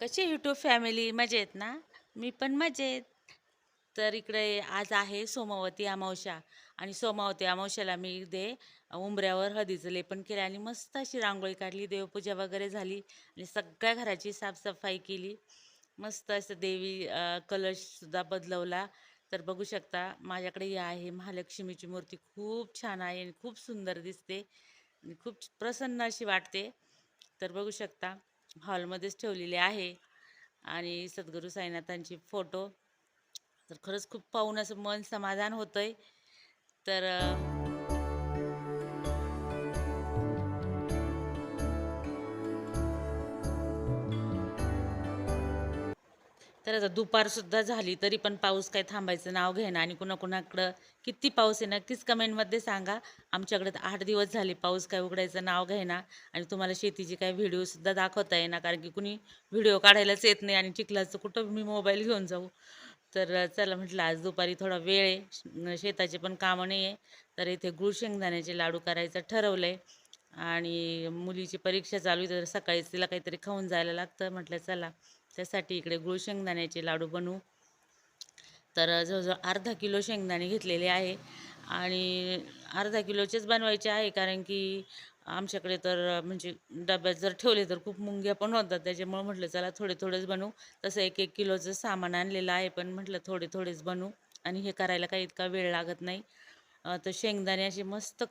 कशी YouTube family मजेत ना? मी पण मजेत. तर इकडे आज आहे सोमावती अमावस्या. आणि सोमावती अमावस्याला मी इथे उंबऱ्यावर हळदीचं लेपन केलं आणि मस्त अशी रांगोळी काढली देवपूजा वगैरे झाली आणि सगळ्या घराची साफसफाई केली. मस्त असं देवी कलशसुद्धा बदलवला. तर बघू शकता माझ्याकडे ही आहे महालक्ष्मीची मूर्ती. खूप छान आहे आणि खूप सुंदर दिसते. आणि खूप प्रसन्न अशी वाटते. तर बघू शकता. हॉलमध्येच ठेवलेले आहे. आणि सद्गुरू साईनाथांची फोटो. तर खरंच खूप पाहून असं मन समाधान होतं आहे तर तर आता दुपारसुद्धा झाली तरी पण पाऊस काय थांबायचं नाव घेणं आणि कुणाकुणाकडं किती पाऊस आहे नक्कीच कमेंटमध्ये सांगा. आमच्याकडे तर आठ दिवस झाले पाऊस काय उघडायचं नाव घेणं आणि तुम्हाला शेतीची काही व्हिडिओसुद्धा दाखवता येणार कारण की कुणी व्हिडिओ काढायलाच येत नाही आणि चिखलाचं कुठं मी मोबाईल घेऊन जाऊ. तर चला म्हटलं आज दुपारी थोडा वेळ आहे. शेताचे पण कामं नाही आहे. तर इथे गुळ शेंगदाण्याचे लाडू करायचं ठरवलं आहे आणि मुलीची परीक्षा चालू आहे तर सकाळीच तिला काहीतरी खाऊन जायला लागतं. म्हटलं चला. त्यासाठी इकडे गुळ शेंगदाण्याचे लाडू बनवू. तर जवळजवळ अर्धा किलो शेंगदाणे घेतलेले आहे. आणि अर्धा किलोचेच बनवायचे आहे कारण की आमच्याकडे तर म्हणजे डब्यात जर ठेवले तर खूप मुंग्या पण होतात. त्याच्यामुळे म्हटलं चला थोडे थोडेच बनवू. तसं एक एक किलोचं सामान आणलेलं आहे पण म्हटलं थोडे थोडेच बनवू. आणि हे करायला काही इतका वेळ लागत नाही. तर शेंगदाणे असे मस्त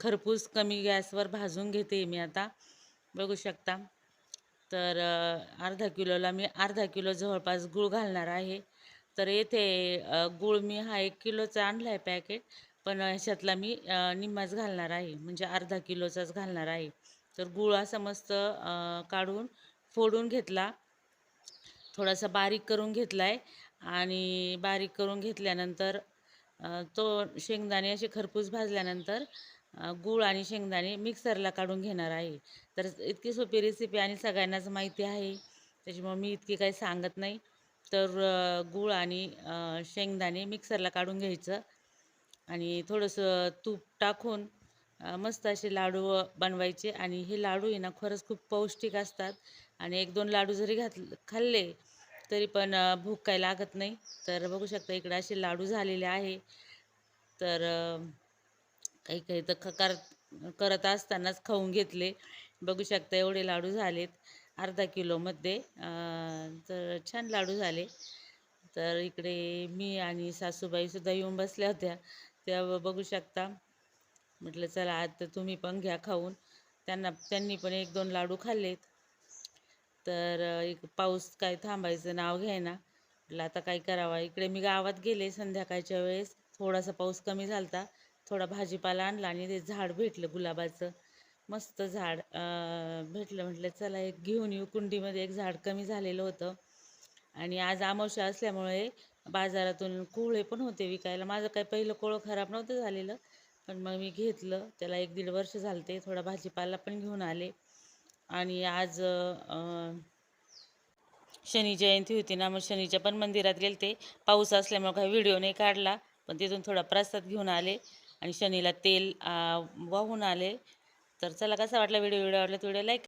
खरपूस कमी गॅसवर भाजून घेते मी आता. बघू शकता. तर अर्धा किलोला मी अर्धा किलो जवळपास गूळ घालणार आहे. तर येथे गूळ मी हा एक किलोचा आणला आहे पॅकेट. पण ह्याच्यातला मी निम्माच घालणार आहे. म्हणजे अर्धा किलोचाच घालणार आहे. तर गूळ असा मस्त काढून फोडून घेतला. थोडासा बारीक करून घेतला आहे आणि बारीक करून घेतल्यानंतर तो शेंगदाणे असे खरपूस भाजल्यानंतर गूळ आणि शेंगदाणे मिक्सरला काढून घेणार आहे. तर इतकी सोपी रेसिपी आणि सगळ्यांनाच माहिती आहे. त्याच्यामुळे मी इतकी काही सांगत नाही. तर गूळ आणि शेंगदाणे मिक्सरला काढून घ्यायचं. आणि थोडंसं तूप टाकून मस्त असे लाडू बनवायचे. आणि हे लाडू आहे ना खरंच खूप पौष्टिक असतात. आणि एक दोन लाडू जरी घात खाल्ले तरी पण भूक काही लागत नाही. तर बघू शकता इकडे असे लाडू झालेले आहे. तर काही काही तर ख करत करत असतानाच खाऊन घेतले. बघू शकता एवढे लाडू झालेत. अर्धा किलोमध्ये तर छान लाडू झाले. तर इकडे मी आणि सासूबाईसुद्धा येऊन बसल्या होत्या. त्या बघू शकता. म्हटलं चला आता तुम्ही पण घ्या खाऊन. त्यांना त्यांनी पण एक दोन लाडू खाल्लेत. तर एक पाऊस काय थांबायचं नाव घ्यायना म्हटलं आता काय करावा? इकडे मी गावात गेले संध्याकाळच्या वेळेस. थोडासा पाऊस कमी झालता. थोडा भाजीपाला आणला आणि ते झाड भेटलं गुलाबाचं. मस्त झाड. भेटलं म्हटलं चला एक घेऊन येऊ. कुंडीमध्ये एक झाड कमी झालेलं होतं. आणि आज अमावस्या असल्यामुळे बाजारातून कोहळे पण होते विकायला. माझं काही पहिलं कोळं खराब नव्हतं झालेलं पण मग मी घेतलं. त्याला एक दीड वर्ष झालते. थोडा भाजीपाला पण घेऊन आले. आणि आज शनी जयंती होती ना मग शनीच्या पण मंदिरात गेले ते पाऊस असल्यामुळे काही व्हिडिओ नाही काढला पण तिथून थोडा प्रसाद घेऊन आले. आणि शनीला तेल वाहून आले. तर चला कसा वाटला व्हिडिओ? व्हिडिओ आवडला तर व्हिडिओ लाईक